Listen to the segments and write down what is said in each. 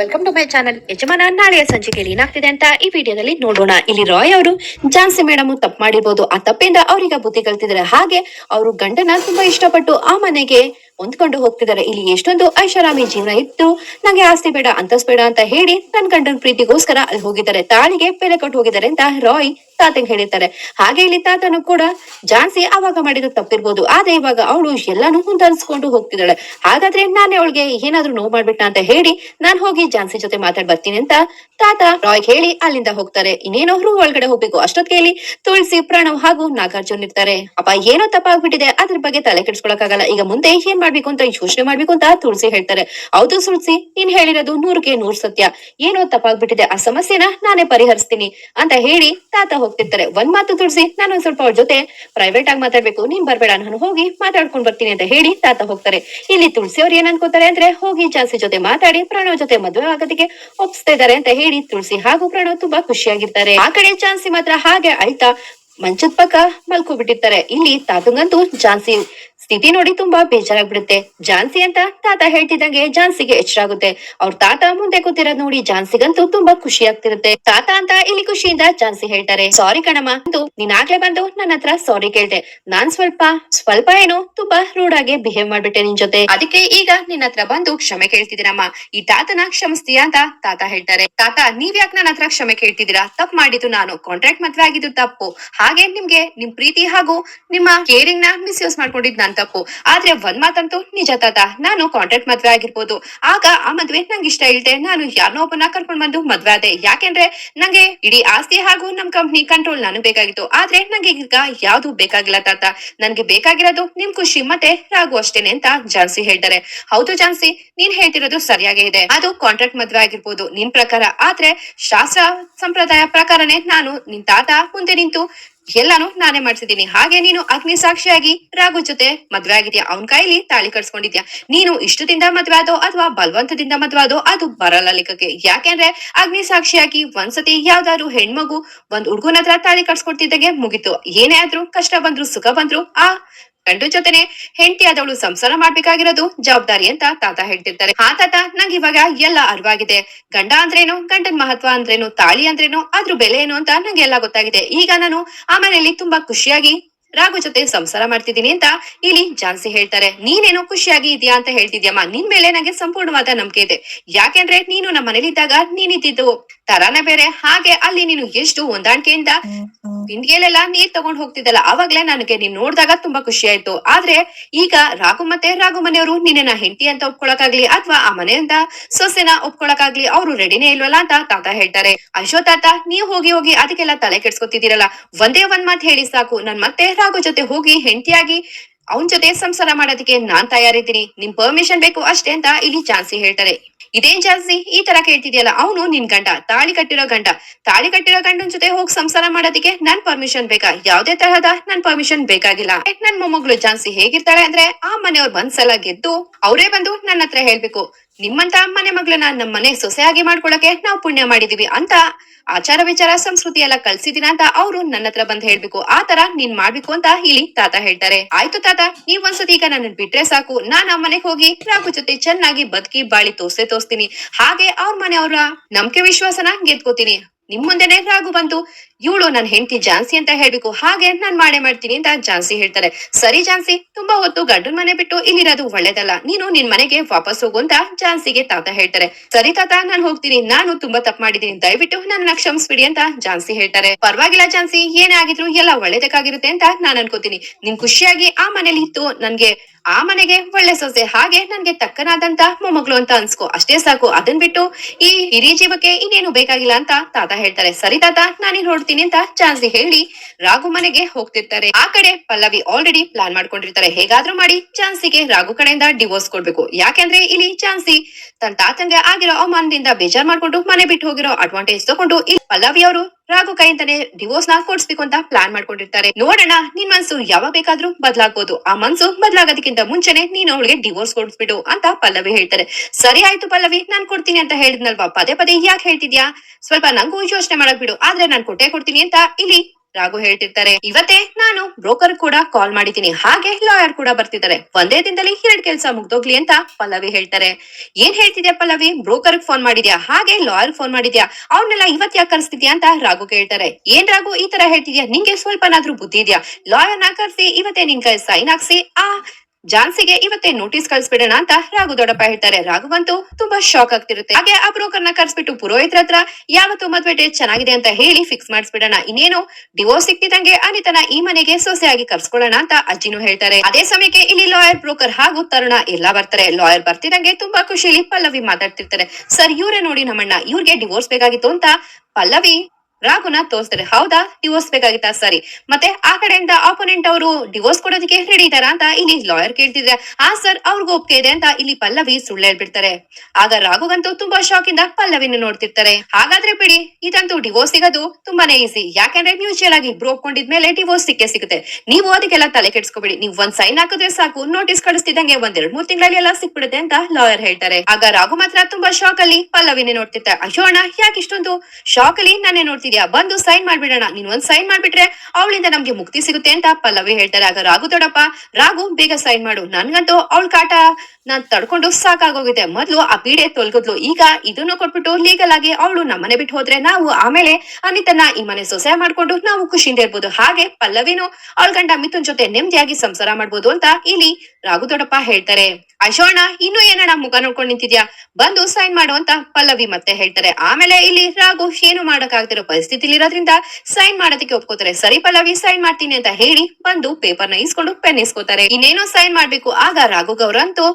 Welcome to my channel. ಯಜಮಾನ ನಾಳೆಯ ಸಂಚಿಕೆಯಲ್ಲಿ ಏನಾಗ್ತಿದೆ ಅಂತ ಈ ವಿಡಿಯೋದಲ್ಲಿ ನೋಡೋಣ. ಇಲ್ಲಿ ರಾಯ್ ಅವರು ಝಾನ್ಸಿ ಮೇಡಮ್ ತಪ್ಪು ಮಾಡಿರ್ಬೋದು. ಆ ತಪ್ಪಿಂದ ಅವ್ರಿಗೆ ಬುದ್ಧಿ ಕಲ್ತಿದ್ದಾರೆ. ಹಾಗೆ, ಅವರು ಗಂಡನ ತುಂಬಾ ಇಷ್ಟಪಟ್ಟು ಆ ಮನೆಗೆ ಹೊಂದ್ಕೊಂಡು ಹೋಗ್ತಿದ್ದಾರೆ. ಇಲ್ಲಿ ಎಷ್ಟೊಂದು ಐಷಾರಾಮಿ ಜೀವನ ಇತ್ತು. ನಂಗೆ ಆಸ್ತಿ ಬೇಡ ಅಂತಸ್ ಬೇಡ ಅಂತ ಹೇಳಿ ನನ್ ಗಂಡನ ಪ್ರೀತಿಗೋಸ್ಕರ ಅಲ್ಲಿ ಹೋಗಿದ್ದಾರೆ. ತಾಳಿಗೆ ಬೆಲೆ ಕೊಟ್ಟು ಹೋಗಿದ್ದಾರೆ ಅಂತ ರಾಯ್ ತಾತಂಗ್ ಹೇಳಿರ್ತಾರೆ. ಹಾಗೆ ಇಲ್ಲಿ ತಾತನು ಕೂಡ ಜಾನ್ಸಿ ಅವಾಗ ಮಾಡಿದ ತಪ್ಪಿರ್ಬೋದು. ಆದ್ರೆ ಇವಾಗ ಅವಳು ಎಲ್ಲಾನು ಮುಂದರ್ಸ್ಕೊಂಡು ಹೋಗ್ತಿದ್ದಾಳೆ. ಹಾಗಾದ್ರೆ ನಾನೇ ಅವಳಿಗೆ ಏನಾದ್ರೂ ನೋವು ಮಾಡ್ಬಿಟ್ಟ ಅಂತ ಹೇಳಿ ನಾನ್ ಹೋಗಿ ಜಾನ್ಸಿ ಜೊತೆ ಮಾತಾಡ್ ಬರ್ತೀನಿ ಅಂತ ತಾತ ರಾಯ್ ಹೇಳಿ ಅಲ್ಲಿಂದ ಹೋಗ್ತಾರೆ. ಇನ್ನೇನೋ ಅವರು ಒಳಗಡೆ ಹೋಗ್ಬೇಕು. ಅಷ್ಟೊತ್ತಿಗೆ ತುಳಸಿ, ಪ್ರಣವ್ ಹಾಗೂ ನಾಗಾರ್ಜುನ್ ಇರ್ತಾರೆ. ಅಪ್ಪ, ಏನೋ ತಪ್ಪಾಗ್ಬಿಟ್ಟಿದೆ. ಅದ್ರ ಬಗ್ಗೆ ತಲೆ ಕೆಡ್ಸ್ಕೊಳಕ್ಕಾಗಲ್ಲ. ಈಗ ಮುಂದೆ ಏನ್ ಮಾಡ್ಬೇಕು ಅಂತ ಯೋಚನೆ ಮಾಡ್ಬೇಕು ಅಂತ ತುಳಸಿ ಹೇಳ್ತಾರೆ. ಹೌದು ಸುಳ್ಸಿ ನೀನ್ ಹೇಳಿರೋದು ನೂರಕ್ಕೆ ನೂರ್ ಸತ್ಯ. ಏನೋ ತಪ್ಪಾಗ್ಬಿಟ್ಟಿದೆ, ಆ ಸಮಸ್ಯೆನ ನಾನೇ ಪರಿಹರಿಸ್ತೀನಿ ಅಂತ ಹೇಳಿ ತಾತ ಹೋಗ್ತಿರ್ತಾರೆ. ಒಂದ್ ಮಾತು ತುಳಸಿ ನಾನು ಒಂದ್ ಸ್ವಲ್ಪ ಅವ್ರ ಜೊತೆ ಪ್ರೈವೇಟ್ ಆಗಿ ಮಾತಾಡ್ಬೇಕು. ನೀನ್ ಬರ್ಬೇಡ, ನಾನು ಹೋಗಿ ಮಾತಾಡ್ಕೊಂಡ್ ಬರ್ತೀನಿ ಅಂತ ಹೇಳಿ ತಾತ ಹೋಗ್ತಾರೆ. ಇಲ್ಲಿ ತುಳಸಿ ಅವ್ರು ಏನ್ ಅನ್ಕೋತಾರೆ ಅಂದ್ರೆ, ಹೋಗಿ ಜಾಸ್ತಿ ಜೊತೆ ಮಾತಾಡಿ ಪ್ರಣವ್ ಜೊತೆ ಮದುವೆ ಆಗೋದಕ್ಕೆ ಒಪ್ಸ್ತಾ ಇದಾರೆ ಅಂತ ಹೇಳಿ ತುಳಸಿ ಹಾಗೂ ಪ್ರಣವ್ ತುಂಬಾ ಖುಷಿಯಾಗಿರ್ತಾರೆ. ಆ ಕಡೆ ಚಾನ್ಸಿ ಮಾತ್ರ ಹಾಗೆ ಅಳ್ತಾ ಮಂಚದ ಪಕ್ಕ ಮಲ್ಕೋಬಿಟ್ಟಿರ್ತಾರೆ. ಇಲ್ಲಿ ತಾತಂಗಂತೂ ಝಾನ್ಸಿ ಸ್ಥಿತಿ ನೋಡಿ ತುಂಬಾ ಬೇಜಾರಾಗ್ಬಿಡುತ್ತೆ. ಝಾನ್ಸಿ ಅಂತ ತಾತ ಹೇಳ್ತಿದ್ದಂಗೆ ಝಾನ್ಸಿಗೆ ಎಚ್ಚರಾಗುತ್ತೆ. ಅವ್ರ ತಾತ ಮುಂದೆ ಕೂತಿರೋದ್ ನೋಡಿ ಝಾನ್ಸಿಗಂತೂ ತುಂಬಾ ಖುಷಿ ಆಗ್ತಿರುತ್ತೆ. ತಾತ ಅಂತ ಇಲ್ಲಿ ಖುಷಿಯಿಂದ ಝಾನ್ಸಿ ಹೇಳ್ತಾರೆ ಸಾರಿ ಕಣಮ್ಮ ಅಂದು ನೀನ್ ಆಗ್ಲೇ ಬಂದು ನನ್ನ ಹತ್ರ ಸಾರಿ ಕೇಳ್ದೆ. ನಾನ್ ಸ್ವಲ್ಪ ಸ್ವಲ್ಪ ಏನು ತುಂಬಾ ರೂಡ್ ಆಗಿ ಬಿಹೇವ್ ಮಾಡ್ಬಿಟ್ಟೆ ನಿನ್ ಜೊತೆ. ಅದಕ್ಕೆ ಈಗ ನಿನ್ನ ಹತ್ರ ಬಂದು ಕ್ಷಮೆ ಕೇಳ್ತಿದ್ದೀರಮ್ಮ ಈ ತಾತನ ಕ್ಷಮಿಸ್ತೀಯಾ ಅಂತ ತಾತ ಹೇಳ್ತಾರೆ. ತಾತ, ನೀವ್ ಯಾಕೆ ನನ್ನ ಹತ್ರ ಕ್ಷಮೆ ಕೇಳ್ತಿದ್ದೀರಾ? ತಪ್ಪು ಮಾಡಿದ್ದು ನಾನು. ಕಾಂಟ್ರಾಕ್ಟ್ ಮದ್ವೆ ಆಗಿದ್ದು ತಪ್ಪು. ಹಾಗೆ ನಿಮ್ಗೆ ನಿಮ್ ಪ್ರೀತಿ ಹಾಗೂ ನಿಮ್ಮ ಕೇರಿಂಗ್ನ ಮಿಸ್ಯೂಸ್ ಮಾಡ್ಕೊಂಡಿದ್ ನನ್ ತಪ್ಪು. ಆದ್ರೆ ಒಂದ್ ಮಾತಂತೂ ನಿಜ ತಾತ. ನಾನು ಕಾಂಟ್ರಾಕ್ಟ್ ಮದ್ವೆ ಆಗಿರ್ಬೋದು. ಆಗ ಆ ಮದ್ವೆ ನಂಗೆ ಇಷ್ಟ ಇಲ್ದೆ ನಾನು ಯಾರನ್ನೋ ಒಬ್ಬನ ಕರ್ಕೊಂಡ್ ಬಂದು ಮದ್ವೆ ಆದೆ. ಯಾಕೆಂದ್ರೆ ನಂಗೆ ಇಡೀ ಆಸ್ತಿ ಹಾಗೂ ನಮ್ ಕಂಪ್ನಿ ಕಂಟ್ರೋಲ್ ನಾನು ಬೇಕಾಗಿತ್ತು. ಆದ್ರೆ ನಂಗೆ ಈಗ ಯಾವ್ದು ಬೇಕಾಗಿಲ್ಲ ತಾತ. ನನ್ಗೆ ಬೇಕಾಗಿರೋದು ನಿಮ್ ಖುಷಿ ಮತ್ತೆ ರಾಗು ಅಷ್ಟೇನೆ ಅಂತ ಜಾನ್ಸಿ ಹೇಳ್ತಾರೆ. ಹೌದು ಜಾನ್ಸಿ, ನೀನ್ ಹೇಳ್ತಿರೋದು ಸರಿಯಾಗೇ ಇದೆ. ಅದು ಕಾಂಟ್ರಾಕ್ಟ್ ಮದ್ವೆ ಆಗಿರ್ಬೋದು. ನಿನ್ ಪ್ರಕಾರ. ಆದ್ರೆ ಶಾಸ್ತ್ರ ಸಂಪ್ರದಾಯ ಪ್ರಕಾರನೇ ನಾನು ನಿನ್ ತಾತ ಮುಂದೆ ನಿಂತು ಎಲ್ಲಾನು ನಾನೇ ಮಾಡ್ಸಿದೀನಿ ಹಾಗೆ ನೀನು ಅಗ್ನಿ ಸಾಕ್ಷಿಯಾಗಿ ರಾಘು ಜೊತೆ ಮದ್ವೆ ಆಗಿದ್ಯಾ? ಅವನ್ ಕೈಲಿ ತಾಳಿ ಕಟ್ಸ್ಕೊಂಡಿದ್ಯಾ? ನೀನು ಇಷ್ಟದಿಂದ ಮದ್ವೆ ಆದೋ ಅಥವಾ ಬಲವಂತದಿಂದ ಮದ್ವೆ ಆದೋ ಅದು ಬರಲ್ಲ ಲೆಕ್ಕಕ್ಕೆ. ಯಾಕೆಂದ್ರೆ ಅಗ್ನಿ ಸಾಕ್ಷಿಯಾಗಿ ಒಂದ್ಸತಿ ಯಾವ್ದಾದ್ರು ಹೆಣ್ಮಗು ಒಂದ್ ಹುಡ್ಗನ ಹತ್ರ ತಾಳಿ ಕಟ್ಸ್ಕೊಡ್ತಿದ್ದಂಗೆ ಮುಗಿತು. ಏನೇ ಆದ್ರೂ ಕಷ್ಟ ಬಂದ್ರು ಸುಖ ಬಂದ್ರು ಆ ಗಂಡು ಜೊತೆನೆ ಹೆಂಡತಿ ಆದವಳು ಸಂಸಾರ ಮಾಡ್ಬೇಕಾಗಿರೋದು ಜವಾಬ್ದಾರಿ ಅಂತ ತಾತ ಹೇಳ್ತಿರ್ತಾರೆ. ಹಾ ತಾತ, ನಂಗೆ ಇವಾಗ ಎಲ್ಲ ಅರಿವಾಗಿದೆ. ಗಂಡ ಅಂದ್ರೇನು, ಗಂಡನ್ ಮಹತ್ವ ಅಂದ್ರೇನು, ತಾಳಿ ಅಂದ್ರೇನು ಅದ್ರ ಬೆಲೆ ಏನು ಅಂತ ನಂಗೆ ಎಲ್ಲ ಗೊತ್ತಾಗಿದೆ. ಈಗ ನಾನು ಆ ಮನೆಯಲ್ಲಿ ತುಂಬಾ ಖುಷಿಯಾಗಿ ರಾಘು ಜೊತೆ ಸಂಸಾರ ಮಾಡ್ತಿದ್ದೀನಿ ಅಂತ ಇಲ್ಲಿ ಜಾನ್ಸಿ ಹೇಳ್ತಾರೆ. ನೀನೇನೋ ಖುಷಿಯಾಗಿ ಇದೆಯಾ ಅಂತ ಹೇಳ್ತಿದ್ಯಮ್ಮ. ನಿನ್ ಮೇಲೆ ನಂಗೆ ಸಂಪೂರ್ಣವಾದ ನಂಬಿಕೆ ಇದೆ. ಯಾಕೆಂದ್ರೆ ನೀನು ನಮ್ಮ ಮನೇಲಿದ್ದಾಗ ನೀನಿದ್ದು ತರಾನೇ ಬೇರೆ, ಹಾಗೆ ಅಲ್ಲಿ ನೀನು ಎಷ್ಟು ಹೊಂದಾಣಿಕೆಯಿಂದ ಬಿಂದಿಗೆಲೆಲ್ಲ ನೀರ್ ತಗೊಂಡ್ ಹೋಗ್ತಿದ್ದಲ್ಲ, ಅವಾಗ್ಲೇ ನನಗೆ ನೀನ್ ನೋಡಿದಾಗ ತುಂಬಾ ಖುಷಿ ಆಯ್ತು ಆದ್ರೆ ಈಗ ರಾಘು ಮತ್ತೆ ರಾಘು ಮನೆಯವರು ನಿನ್ನ ಹೆಂಡತಿ ಅಂತ ಒಪ್ಕೊಳಕಾಗ್ಲಿ ಅಥವಾ ಆ ಮನೆಯಿಂದ ಸೊಸೆನ ಒಪ್ಕೊಳಕಾಗ್ಲಿ ಅವ್ರು ರೆಡಿನೇ ಇಲ್ವಲ್ಲ ಅಂತ ತಾತ ಹೇಳ್ತಾರೆ. ಅಶೋ ತಾತ, ನೀವ್ ಹೋಗಿ ಹೋಗಿ ಅದಕ್ಕೆಲ್ಲ ತಲೆ ಕೆಡ್ಸ್ಕೊತಿದ್ದೀರಲ್ಲ. ಒಂದೇ ಒಂದ್ ಮಾತ್ ಹೇಳಿ ಸಾಕು. ನನ್ ಮತ್ತೆ ರಾಘು ಜೊತೆ ಹೋಗಿ ಹೆಂಡತಿಯಾಗಿ ಅವನ್ ಜೊತೆ ಸಂಸಾರ ಮಾಡೋದಕ್ಕೆ ನಾನ್ ತಯಾರಿದ್ದೀನಿ. ನಿಮ್ ಪರ್ಮಿಷನ್ ಬೇಕು ಅಷ್ಟೇ ಅಂತ ಇಲ್ಲಿ ಚಾನ್ಸಿ ಹೇಳ್ತಾರೆ. ಇದೇನ್ ಚಾನ್ಸಿ ಈ ತರ ಕೇಳ್ತಿದ್ಯಲ್ಲ, ಅವನು ನಿನ್ ಗಂಡ, ತಾಳಿ ಕಟ್ಟಿರೋ ಗಂಡ. ತಾಳಿ ಕಟ್ಟಿರೋ ಗಂಡನ್ ಜೊತೆ ಹೋಗಿ ಸಂಸಾರ ಮಾಡೋದಕ್ಕೆ ನನ್ ಪರ್ಮಿಷನ್ ಬೇಕಾ? ಯಾವ್ದೇ ತರಹದ ನನ್ ಪರ್ಮಿಷನ್ ಬೇಕಾಗಿಲ್ಲ. ನನ್ ಮೊಮ್ಮಗಳು ಜಾನ್ಸಿ ಹೇಗಿರ್ತಾಳೆ ಅಂದ್ರೆ ಆ ಮನೆಯವ್ರು ಬಂದ್ಸಲ ಗೆದ್ದು, ಅವರೇ ಬಂದು ನನ್ನ ಹತ್ರ ಹೇಳ್ಬೇಕು. ನಿಮ್ಮಂತ ಮನೆ ಮಗಳನ್ನ ನಮ್ಮ ಮನೆ ಸೊಸೆಯಾಗಿ ಮಾಡ್ಕೊಳಕ್ಕೆ ನಾವು ಪುಣ್ಯ ಮಾಡಿದೀವಿ ಅಂತ ಆಚಾರ ವಿಚಾರ ಸಂಸ್ಕೃತಿ ಎಲ್ಲ ಕಲ್ಸಿದಿನ ಅಂತ ಅವ್ರು ನನ್ನ ಹತ್ರ ಬಂದ್ ಹೇಳ್ಬೇಕು. ಆ ತರ ನೀನ್ ಮಾಡ್ಬೇಕು ಅಂತ ಇಲ್ಲಿ ತಾತ ಹೇಳ್ತಾರೆ. ಆಯ್ತು ತಾತ, ನೀವ್ ಒಂದ್ಸತಿ ಈಗ ನನ್ನ ಬಿಟ್ರೆ ಸಾಕು. ನಾನ್ ಆ ಮನೆಗ್ ಹೋಗಿ ರಾಘು ಜೊತೆ ಚೆನ್ನಾಗಿ ಬದುಕಿ, ಬಾಳಿ ತೋರ್ಸೆ ತೋರ್ಸ್ತೀನಿ. ಹಾಗೆ ಅವ್ರ ಮನೆಯವರ ನಂಬಿಕೆ, ವಿಶ್ವಾಸನ ಗೆದ್ಕೋತೀನಿ. ನಿಮ್ ಮುಂದೆನೆ ರಾಘು ಬಂತು. ಇವಳು ನನ್ ಹೆಂಡತಿ ಜಾನ್ಸಿ ಅಂತ ಹೇಳ್ಬೇಕು. ಹಾಗೆ ನಾನ್ ಮಾಡೇ ಮಾಡ್ತೀನಿ ಅಂತ ಜಾನ್ಸಿ ಹೇಳ್ತಾರೆ. ಸರಿ ಜಾನ್ಸಿ, ತುಂಬಾ ಹೊತ್ತು ಗಂಡನ್ ಮನೆ ಬಿಟ್ಟು ಇಲ್ಲಿರೋದು ಒಳ್ಳೇದಲ್ಲ. ನೀನು ನಿನ್ ಮನೆಗೆ ವಾಪಸ್ ಹೋಗು ಅಂತ ಜಾನ್ಸಿಗೆ ತಾತ ಹೇಳ್ತಾರೆ. ಸರಿ ತಾತ, ನಾನ್ ಹೋಗ್ತೀನಿ. ನಾನು ತುಂಬಾ ತಪ್ಪು ಮಾಡಿದೀನಿ ದಯವಿಟ್ಟು ನನ್ನ ಕ್ಷಮಿಸ್ಬಿಡಿ ಅಂತ ಜಾನ್ಸಿ ಹೇಳ್ತಾರೆ. ಪರವಾಗಿಲ್ಲ ಜಾನ್ಸಿ, ಏನೇ ಆಗಿದ್ರು ಎಲ್ಲ ಒಳ್ಳೇದಕ್ಕಾಗಿರುತ್ತೆ ಅಂತ ನಾನ್ ಅನ್ಕೋತೀನಿ. ನಿನ್ ಖುಷಿಯಾಗಿ ಆ ಮನೇಲಿ ಇತ್ತು ನನ್ಗೆ ಆ ಮನೆಗೆ ಒಳ್ಳೆ ಸೊಸೆ ಹಾಗೆ ನನ್ಗೆ ತಕ್ಕನಾದಂತ ಮೊಮ್ಮಗಳು ಅಂತ ಅನ್ಸ್ಕೋ. ಅಷ್ಟೇ ಸಾಕು, ಅದನ್ ಬಿಟ್ಟು ಈ ಹಿರಿಯ ಜೀವಕ್ಕೆ ಇನ್ನೇನು ಬೇಕಾಗಿಲ್ಲ ಅಂತ ತಾತ ಹೇಳ್ತಾರೆ. ಸರಿ ತಾತ, ನಾನಿನ್ ಹೊರಡ್ತೀನಿ ಅಂತ ಚಾನ್ಸಿ ಹೇಳಿ ರಾಘು ಮನೆಗೆ ಹೋಗ್ತಿರ್ತಾರೆ. ಆ ಕಡೆ ಪಲ್ಲವಿ ಆಲ್ರೆಡಿ ಪ್ಲಾನ್ ಮಾಡ್ಕೊಂಡಿರ್ತಾರೆ. ಹೇಗಾದ್ರೂ ಮಾಡಿ ಚಾನ್ಸಿಗೆ ರಾಘು ಕಡೆಯಿಂದ ಡಿವೋರ್ಸ್ ಕೊಡ್ಬೇಕು. ಯಾಕೆಂದ್ರೆ ಇಲ್ಲಿ ಚಾನ್ಸಿ ತನ್ನ ತಾತಂಗೆ ಆಗಿರೋ ಅವಮಾನದಿಂದ ಬೇಜಾರ್ ಮಾಡ್ಕೊಂಡು ಮನೆ ಬಿಟ್ಟು ಹೋಗಿರೋ ಅಡ್ವಾಂಟೇಜ್ ತಗೊಂಡು ಇಲ್ಲಿ ಪಲ್ಲವಿ ಅವರು ರಾಘು ಕೈಯಿಂದಾನೆ ಡಿವೋರ್ಸ್ನ ಕೊಡ್ಸ್ಬೇಕು ಅಂತ ಪ್ಲಾನ್ ಮಾಡ್ಕೊಂಡಿರ್ತಾರೆ. ನೋಡೋಣ, ನಿನ್ ಮನ್ಸು ಯಾವಾಗ ಬೇಕಾದ್ರೂ ಬದಲಾಗ್ಬೋದು. ಆ ಮನ್ಸು ಬದಲಾಗೋದಕ್ಕಿಂತ ಮುಂಚೆನೆ ನೀನು ಅವಳಿಗೆ ಡಿವೋರ್ಸ್ ಕೊಡ್ಸ್ಬಿಡು ಅಂತ ಪಲ್ಲವಿ ಹೇಳ್ತಾರೆ. ಸರಿ ಆಯ್ತು ಪಲ್ಲವಿ, ನಾನ್ ಕೊಡ್ತೀನಿ ಅಂತ ಹೇಳಿದ್ನಲ್ವಾ? ಪದೇ ಪದೇ ಯಾಕೆ ಹೇಳ್ತಿದ್ಯಾ? ಸ್ವಲ್ಪ ನಂಗೂ ಯೋಚನೆ ಮಾಡಕ್ ಬಿಡು. ಆದ್ರೆ ನಾನ್ ಕೊಟ್ಟೆ ಕೊಡ್ತೀನಿ ಅಂತ ಇಲ್ಲಿ ರಾಘು ಹೇಳ್ತಿರ್ತಾರೆ, ಇವತ್ತೇ ನಾನು ಬ್ರೋಕರ್ ಕೂಡ ಕಾಲ್ ಮಾಡಿದ್ದೀನಿ. ಹಾಗೆ ಲಾಯರ್ ಕೂಡ ಬರ್ತಿದ್ದಾರೆ. ಒಂದೇ ದಿನದಲ್ಲಿ ಎರಡ್ ಕೆಲಸ ಮುಗ್ದೋಗ್ಲಿ ಅಂತ ಪಲ್ಲವಿ ಹೇಳ್ತಾರೆ. ಏನ್ ಹೇಳ್ತಿದ್ಯಾ ಪಲ್ಲವಿ? ಬ್ರೋಕರ್ ಫೋನ್ ಮಾಡಿದ್ಯಾ? ಹಾಗೆ ಲಾಯರ್ ಫೋನ್ ಮಾಡಿದ್ಯಾ? ಅವ್ರನ್ನೆಲ್ಲ ಇವತ್ ಯಾಕೆ ಕರ್ಸ್ತಿದ್ಯಾ ಅಂತ ರಾಘು ಕೇಳ್ತಾರೆ. ಏನ್ ರಾಘು ಈ ತರ ಹೇಳ್ತಿದ್ಯಾ? ನಿಂಗೆ ಸ್ವಲ್ಪನಾದ್ರೂ ಬುದ್ಧಿ ಇದೆಯಾ? ಲಾಯರ್ನ ಕರ್ಸಿ, ಇವತ್ತೇ ನಿನ್ ಕೈ ಸೈನ್ ಹಾಕ್ಸಿ, ಆ ಜಾನ್ಸಿಗೆ ಇವತ್ತೇ ನೋಟಿಸ್ ಕಳ್ಸ್ಬಿಡೋಣ ಅಂತ ರಾಘು ದೊಡ್ಡಪ್ಪ ಹೇಳ್ತಾರೆ. ರಾಘವಂತೂ ತುಂಬಾ ಶಾಕ್ ಆಗ್ತಿರುತ್ತೆ. ಹಾಗೆ ಆ ಬ್ರೋಕರ್ನ ಕರ್ಸ್ಬಿಟ್ಟು ಪುರೋಹಿತ್ರ ಹತ್ರ ಯಾವತ್ತು ಮದ್ವೆ ಡೇಟ್ ಚೆನ್ನಾಗಿದೆ ಅಂತ ಹೇಳಿ ಫಿಕ್ಸ್ ಮಾಡಿಸ್ಬಿಡೋಣ. ಇನ್ನೇನು ಡಿವೋರ್ಸ್ ಸಿಕ್ತಿದಂಗೆ ಅನಿತನ ಈ ಮನೆಗೆ ಸೊಸೆಯಾಗಿ ಕರ್ಸ್ಕೊಳ್ಳೋಣ ಅಂತ ಅಜ್ಜಿನೂ ಹೇಳ್ತಾರೆ. ಅದೇ ಸಮಯಕ್ಕೆ ಇಲ್ಲಿ ಲಾಯರ್ ಬ್ರೋಕರ್ ಹಾಗೂ ತರುಣ ಎಲ್ಲಾ ಬರ್ತಾರೆ. ಲಾಯರ್ ಬರ್ತಿದಂಗೆ ತುಂಬಾ ಖುಷಿಲಿ ಪಲ್ಲವಿ ಮಾತಾಡ್ತಿರ್ತಾರೆ. ಸರ್, ಇವರೇ ನೋಡಿ ನಮ್ಮಣ್ಣ, ಇವ್ರಿಗೆ ಡಿವೋರ್ಸ್ ಬೇಕಾಗಿತ್ತು ಅಂತ ಪಲ್ಲವಿ ರಾಘುನ ತೋರಿಸ್ತಾರೆ. ಹೌದಾ? ಡಿವೋರ್ಸ್ ಬೇಕಾಗಿತ್ತಾ? ಸರಿ. ಮತ್ತೆ ಆ ಕಡೆಯಿಂದ ಆಪೋನೆಂಟ್ ಅವರು ಡಿವೋರ್ಸ್ ಕೊಡೋದಕ್ಕೆ ರೆಡಿ ಇದಾರಾ ಅಂತ ಇಲ್ಲಿ ಲಾಯರ್ ಕೇಳ್ತಿದ್ರೆ, ಆ ಸರ್ ಅವ್ರಿಗೂ ಒಪ್ಪಿಗೆ ಇದೆ ಅಂತ ಇಲ್ಲಿ ಪಲ್ಲವಿ ಸುಳ್ಳು ಹೇಳ್ಬಿಡ್ತಾರೆ. ಆಗ ರಾಘುಗಂತೂ ತುಂಬಾ ಶಾಕ್ ಇಂದ ಪಲ್ಲವಿನ ನೋಡ್ತಿರ್ತಾರೆ. ಹಾಗಾದ್ರೆ ಬಿಡಿ, ಇದಂತೂ ಡಿವೋರ್ಸ್ ಸಿಗೋದು ತುಂಬಾನೇ ಈಸಿ ಯಾಕಂದ್ರೆ ಮ್ಯೂಚುವಲ್ ಆಗಿ ಇಬ್ರು ಒಪ್ಕೊಂಡಿದ್ಮೇಲೆ ಡಿವೋರ್ಸ್ ಸಿಕ್ಕೇ ಸಿಗುತ್ತೆ. ನೀವು ಅದಕ್ಕೆಲ್ಲ ತಲೆ ಕೆಡ್ಸ್ಕೊಬೇಡಿ. ನೀವು ಒಂದ್ ಸೈನ್ ಹಾಕಿದ್ರೆ ಸಾಕು. ನೋಟಿಸ್ ಕಳಿಸ್ತಿದಂಗೆ ಎರಡ್ ಮೂರ್ ತಿಂಗಳಲ್ಲಿ ಎಲ್ಲ ಸಿಕ್ಬಿಡುತ್ತೆ ಅಂತ ಲಾಯರ್ ಹೇಳ್ತಾರೆ. ಆಗ ರಾಘು ಮಾತ್ರ ತುಂಬಾ ಶಾಕ್ ಅಲ್ಲಿ ಪಲ್ಲವಿನೇ ನೋಡ್ತಿರ್ತಾರೆ. ಅಯ್ಯೋ ಅಣ್ಣ ಯಾಕೆ ಇಷ್ಟೊಂದು ಶಾಕ್ ಅಲ್ಲಿ ನಾನೇ ನೋಡ್ತಿದ್ಯಾ ಬಂದು ಸೈನ್ ಮಾಡ್ಬಿಡೋಣ. ನೀನ್ ಒಂದ್ ಸೈನ್ ಮಾಡ್ಬಿಟ್ರೆ ಅವಳಿಂದ ನಮ್ಗೆ ಮುಕ್ತಿ ಸಿಗುತ್ತೆ ಅಂತ ಪಲ್ಲವಿ ಹೇಳ್ತಾರೆ. ಆಗ ರಾಘು ದೊಡ್ಡಪ್ಪ, ರಾಘು, ಬೇಗ ಸೈನ್ ಮಾಡು. ನನ್ಗಂತೂ ಅವಳ ಕಾಟ ನಾನ್ ತಡ್ಕೊಂಡು ಸಾಕಾಗೋಗಿದೆ. ಮೊದ್ಲು ಆ ಪೀಡೆ ತೊಲ್ಗದ್ಲು. ಈಗ ಇದನ್ನು ಕೊಟ್ಬಿಟ್ಟು ಲೀಗಲ್ ಆಗಿ ಅವಳು ನಮ್ಮನೆ ಬಿಟ್ಟು ಹೋದ್ರೆ ನಾವು ಆಮೇಲೆ ಅನಿತನ್ನ ಈ ಮನೆ ಸೊಸೆ ಮಾಡ್ಕೊಂಡು ನಾವು ಖುಷಿಯಿಂದ ಇರ್ಬೋದು. ಹಾಗೆ ಪಲ್ಲವಿನು ಅವಳ ಗಂಡ ಮಿಥುನ್ ಜೊತೆ ನೆಮ್ಮದಿಯಾಗಿ ಸಂಸಾರ ಮಾಡ್ಬೋದು ಅಂತ ಇಲ್ಲಿ ರಾಘು ದೊಡ್ಡಪ್ಪ ಹೇಳ್ತಾರೆ. ಅಶೋಣ ಇನ್ನು ಏನಣ್ಣ ಮುಖ ನೋಡ್ಕೊಂಡು ನಿಂತಿದ್ಯಾ? ಬಂದು ಸೈನ್ ಮಾಡು ಅಂತ ಪಲ್ಲವಿ ಮತ್ತೆ ಹೇಳ್ತಾರೆ. ಆಮೇಲೆ ಇಲ್ಲಿ ರಾಘು ಏನು ಮಾಡಕ್ಕಾಗ್ತಿರೋ ಪರಿಸ್ಥಿತಿಲಿ ಇರೋದ್ರಿಂದ ಸೈನ್ ಮಾಡೋದಕ್ಕೆ ಒಪ್ಕೋತಾರೆ. ಸರಿ ಪಲ್ಲವಿ ಸೈನ್ ಮಾಡ್ತೀನಿ ಅಂತ ಹೇಳಿ ಬಂದು ಪೇಪರ್ನ ಇಸ್ಕೊಂಡು ಪೆನ್ ಇಸ್ಕೋತಾರೆ ಇನ್ನೇನೋ ಸೈನ್ ಮಾಡ್ಬೇಕು. ಆಗ ರಾಘು ಗೌರ ಅಂತೂ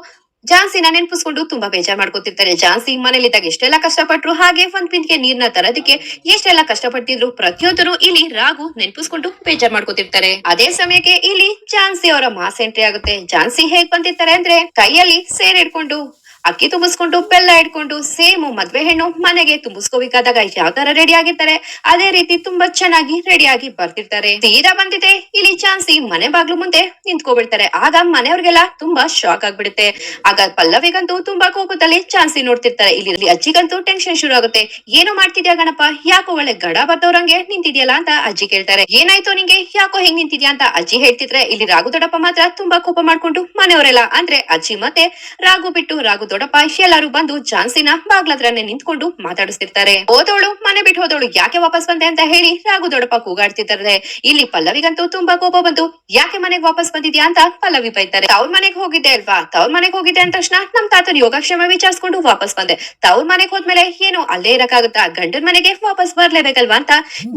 ಜಾನ್ಸಿನ ನೆನಪಿಸ್ಕೊಂಡು ತುಂಬಾ ಬೇಜಾರ್ ಮಾಡ್ಕೊತಿರ್ತಾರೆ. ಜಾನ್ಸಿ ಮನೇಲಿದ್ದಾಗ ಎಷ್ಟೆಲ್ಲ ಕಷ್ಟಪಟ್ರು ಹಾಗೆ ಒಂದ್ ಪಿಂದಿಗೆ ನೀರ್ನ ತರೋದಕ್ಕೆ ಎಷ್ಟೆಲ್ಲ ಕಷ್ಟಪಟ್ಟಿದ್ರು ಪ್ರತಿಯೊಂದರು ಇಲ್ಲಿ ರಾಘು ನೆನಪಿಸ್ಕೊಂಡು ಬೇಜಾರ್ ಮಾಡ್ಕೊತಿರ್ತಾರೆ. ಅದೇ ಸಮಯಕ್ಕೆ ಇಲ್ಲಿ ಜಾನ್ಸಿ ಅವರ ಮಾಸ್ ಎಂಟ್ರಿ ಆಗುತ್ತೆ. ಜಾನ್ಸಿ ಹೇಗ್ ಬಂದಿರ್ತಾರೆ ಅಂದ್ರೆ ಕೈಯಲ್ಲಿ ಸೇರ್ ಹಿಡ್ಕೊಂಡು ಅಕ್ಕಿ ತುಂಬಿಸ್ಕೊಂಡು, ಬೆಲ್ಲ ಇಟ್ಕೊಂಡು ಸೇಮ್ ಮದ್ವೆ ಹೆಣ್ಣು ಮನೆಗೆ ತುಂಬಿಸ್ಕೋಬೇಕಾದಾಗ ಯಾವ ತರ ರೆಡಿ ಆಗಿರ್ತಾರೆ? ಅದೇ ರೀತಿ ತುಂಬಾ ಚೆನ್ನಾಗಿ ರೆಡಿ ಆಗಿ ಬರ್ತಿರ್ತಾರೆ. ತೀರಾ ಬಂದಿದೆ. ಇಲ್ಲಿ ಚಾನ್ಸಿ ಮನೆ ಬಾಗ್ಲು ಮುಂದೆ ನಿಂತ್ಕೊಬಿಡ್ತಾರೆ. ಆಗ ಮನೆಯವ್ರಿಗೆಲ್ಲ ತುಂಬಾ ಶಾಕ್ ಆಗ್ಬಿಡುತ್ತೆ. ಆಗ ಪಲ್ಲವಿಗಂತೂ ತುಂಬಾ ಕೋಪದಲ್ಲಿ ಚಾನ್ಸಿ ನೋಡ್ತಿರ್ತಾರೆ. ಇಲ್ಲಿ ಅಜ್ಜಿಗಂತೂ ಟೆನ್ಷನ್ ಶುರು ಆಗುತ್ತೆ. ಏನು ಮಾಡ್ತಿದ್ಯಾ ಗಣಪ? ಯಾಕೋ ಒಳ್ಳೆ ಗಡ ಬರ್ತವ್ರಂಗೆ ನಿಂತಿದ್ಯಲ್ಲ? ಅಂತ ಅಜ್ಜಿ ಕೇಳ್ತಾರೆ. ಏನಾಯ್ತು ನಿಂಗೆ? ಯಾಕೋ ಹೆಂಗ್ ನಿಂತಿದ್ಯಾ? ಅಂತ ಅಜ್ಜಿ ಹೇಳ್ತಿದ್ರೆ, ಇಲ್ಲಿ ರಾಘು ದೊಡ್ಡಪ್ಪ ಮಾತ್ರ ತುಂಬಾ ಕೋಪ ಮಾಡ್ಕೊಂಡು ಮನೆಯವರೆಲ್ಲ, ಅಂದ್ರೆ ಅಜ್ಜಿ ಮತ್ತೆ ರಾಘು ಬಿಟ್ಟು ರಾಘು ದೊಡ್ಡಪ್ಪ ಎಲ್ಲರೂ ಬಂದು ಜಾನ್ಸಿನ ಬಾಗ್ಲತ್ರನೆ ನಿಂತ್ಕೊಂಡು ಮಾತಾಡಿಸ್ತಿರ್ತಾರೆ. ಹೋದವಳು ಮನೆ ಬಿಟ್ಟು ಹೋದೋಳು ಯಾಕೆ ವಾಪಸ್ ಬಂದೆ ಅಂತ ಹೇಳಿ ರಾಘು ದೊಡ್ಡಪ್ಪ ಕೂಗಾಡ್ತಿದ್ದಾರೆ ಇಲ್ಲಿ ಪಲ್ಲವಿಗಂತೂ ತುಂಬಾ ಕೋಪ ಬಂದು, ಯಾಕೆ ಮನೆಗೆ ವಾಪಸ್ ಬಂದಿದ್ಯಾ? ಅಂತ ಪಲ್ಲವಿ ಬೈತಾರೆ. ತವ್ರ ಮನೆಗೆ ಹೋಗಿದ್ದೆ ಅಲ್ವಾ? ತವ್ರ ಮನೆಗೆ ಹೋಗಿದ್ದೆ ಅಂದ ತಕ್ಷಣ ನಮ್ ತಾತನ ಯೋಗಕ್ಷೇಮ ವಿಚಾರಿಸ್ಕೊಂಡು ವಾಪಸ್ ಬಂದೆ. ತವ್ರ ಮನೆಗೆ ಹೋದ್ಮೇಲೆ ಏನು ಅಲ್ಲೇ ಇರಕ್ಕಾಗುತ್ತಾ? ಗಂಡನ ಮನೆಗೆ ವಾಪಸ್ ಬರ್ಲೇಬೇಕಲ್ವಾ? ಅಂತ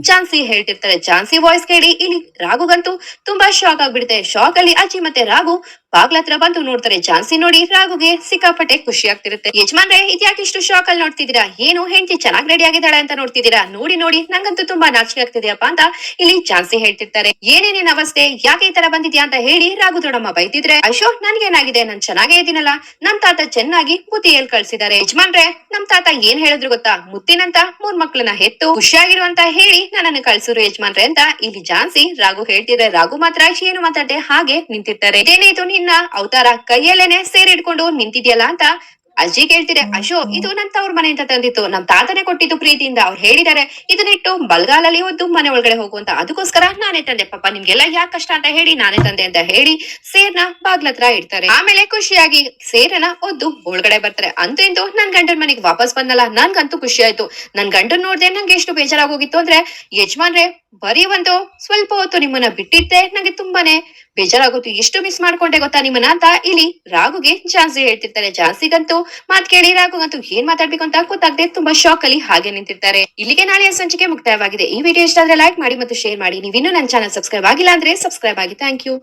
ಜಾನ್ಸಿ ಹೇಳ್ತಿರ್ತಾರೆ. ಜಾನ್ಸಿ ವಾಯ್ಸ್ ಕೇಳಿ ಇಲ್ಲಿ ರಾಘುಗಂತೂ ತುಂಬಾ ಶಾಕ್ ಆಗ್ಬಿಡುತ್ತೆ. ಶಾಕ್ ಅಲ್ಲಿ ಅಜ್ಜಿ ಮತ್ತೆ ರಾಘು ಬಾಗ್ಲತ್ರ ಬಂದು ನೋಡ್ತಾರೆ. ಝಾನ್ಸಿ ನೋಡಿ ರಾಘುಗೆ ಸಿಕ್ಕಾಪಟ್ಟೆ ಖುಷಿ ಆಗ್ತಿರುತ್ತೆ. ಯಜಮಾನ್ರೆ, ಇದ್ಯಾಕೆ ಇಷ್ಟು ಶಾಕ್ ಅಲ್ಲಿ ನೋಡ್ತಿದ್ದೀರಾ? ಏನು ಹೆಂಡತಿ ಚೆನ್ನಾಗಿ ರೆಡಿ ಆಗಿದ್ದಾಳೆ ಅಂತ ನೋಡ್ತಿದ್ದೀರಾ? ನೋಡಿ ನೋಡಿ, ನಂಗಂತೂ ತುಂಬಾ ನಾಚಿಕೆ ಆಗ್ತಿದೆಯಪ್ಪ ಅಂತ ಇಲ್ಲಿ ಝಾನ್ಸಿ ಹೇಳ್ತಿರ್ತಾರೆ. ಏನೇನೇನ್ ಅವಸ್ಥೆ, ಯಾಕೆ ಈ ತರ ಬಂದಿದ್ಯಾ ಅಂತ ಹೇಳಿ ರಾಘು ದೊಡ್ಡಮ್ಮ ಬೈತಿದ್ರೆ ಅಶೋಕ್ ನನ್ಗೇನಾಗಿದೆ? ನಾನ್ ಚೆನ್ನಾಗೇ ಇದೀನಲ್ಲ. ನಮ್ ತಾತ ಚೆನ್ನಾಗಿ ಬುದ್ಧಿ ಹೇಳ್ ಕಳ್ಸಿದ್ದಾರೆ. ಯಜಮಾನ್ರೆ, ನಮ್ ತಾತ ಏನ್ ಹೇಳಿದ್ರು ಗೊತ್ತಾ? ಮುತ್ತಿನಂತ ಮೂರ್ ಮಕ್ಳನ್ನ ಹೆತ್ತು ಖುಷಿಯಾಗಿರುವಂತ ಹೇಳಿ ನನ್ನನ್ನು ಕಳ್ಸಿರು ಯಜಮಾನ್ರೆ ಅಂತ ಇಲ್ಲಿ ಜಾನ್ಸಿ ರಾಘು ಹೇಳ್ತಿದ್ರೆ. ರಾಘು ಮಾತ್ರ ಏನು ಮಾತಾಡ್ದೆ ಹಾಗೆ ನಿಂತಿರ್ತಾರೆ. ಇದೇನಿದು ನಿನ್ನ ಅವತಾರ ಕೈಯಲ್ಲೇನೆ ಸೇರಿಡ್ಕೊಂಡು ನಿಂತಿದ್ಯಲ್ಲ ಅಂತ ಅಜ್ಜಿ ಕೇಳ್ತಿದೆ ಅಶೋ ಇದು ನನ್ ತವ್ರ ಮನೆಯಿಂದ ತಂದಿತ್ತು. ನಮ್ ತಾತನೇ ಕೊಟ್ಟಿದ್ದು ಪ್ರೀತಿಯಿಂದ ಅವ್ರು ಹೇಳಿದಾರೆ ಇದನ್ನಿಟ್ಟು ಬಲ್ಗಾಲಲ್ಲಿ ಒಂದು ಮನೆ ಒಳಗಡೆ ಹೋಗುವಂತ ಅದಕ್ಕೋಸ್ಕರ ನಾನೇ ತಂದೆ. ಪಾಪ ನಿಮ್ಗೆಲ್ಲ ಯಾಕೆ ಕಷ್ಟ ಅಂತ ಹೇಳಿ ನಾನೇ ತಂದೆ ಅಂತ ಹೇಳಿ ಸೇರ್ನ ಬಾಗ್ಲತ್ರ ಇಡ್ತಾರೆ. ಆಮೇಲೆ ಖುಷಿಯಾಗಿ ಸೇರನ ಒದ್ದು ಒಳಗಡೆ ಬರ್ತಾರೆ. ಅಂತೂ ಇಂದು ನನ್ ಗಂಡನ ಮನೆಗೆ ವಾಪಸ್ ಬಂದಲ್ಲ ನನ್ಗಂತೂ ಖುಷಿ ಆಯ್ತು. ನನ್ ಗಂಡನ್ ನೋಡ್ದೆ ನಂಗೆ ಎಷ್ಟು ಬೇಜಾರಾಗೋಗಿತ್ತು ಅಂದ್ರೆ ಯಜಮಾನ್ರೆ ಬರೀ ಒಂದು ಸ್ವಲ್ಪ ಹೊತ್ತು ನಿಮ್ಮನ್ನ ಬಿಟ್ಟಿದ್ದೆ. ನಂಗೆ ತುಂಬಾನೇ ಬೇಜಾರಾಗೋತು ಎಷ್ಟು ಮಿಸ್ ಮಾಡ್ಕೊಂಡೆ ಗೊತ್ತಾ ನಿಮ್ಮನ್ನ ಅಂತ? ಇಲ್ಲಿ ರಾಘುಗೆ ಝಾನ್ಸಿ ಹೇಳ್ತಿರ್ತಾರೆ. ಝಾನ್ಸಿಗಂತೂ ಮಾತ್ ಕೇಳಿ ರಾಘುಗಂತೂ ಏನ್ ಮಾತಾಡ್ಬೇಕು ಅಂತ ಗೊತ್ತಾಗದೆ ತುಂಬಾ ಶಾಕ್ ಅಲ್ಲಿ ಹಾಗೆ ನಿಂತಿರ್ತಾರೆ. ಇಲ್ಲಿಗೆ ನಾಳೆಯ ಸಂಚಿಕೆ ಮುಕ್ತಾಯವಾಗಿದೆ. ಈ ವಿಡಿಯೋ ಇಷ್ಟ ಆದ್ರೆ ಲೈಕ್ ಮಾಡಿ ಮತ್ತು ಶೇರ್ ಮಾಡಿ. ನೀವಿನ್ನೂ ನನ್ನ ಚಾನಲ್ ಸಬ್ಸ್ಕ್ರೈಬ್ ಆಗಿಲ್ಲ ಅಂದ್ರೆ ಸಬ್ಸ್ಕ್ರೈಬ್ ಆಗಿ. Thank you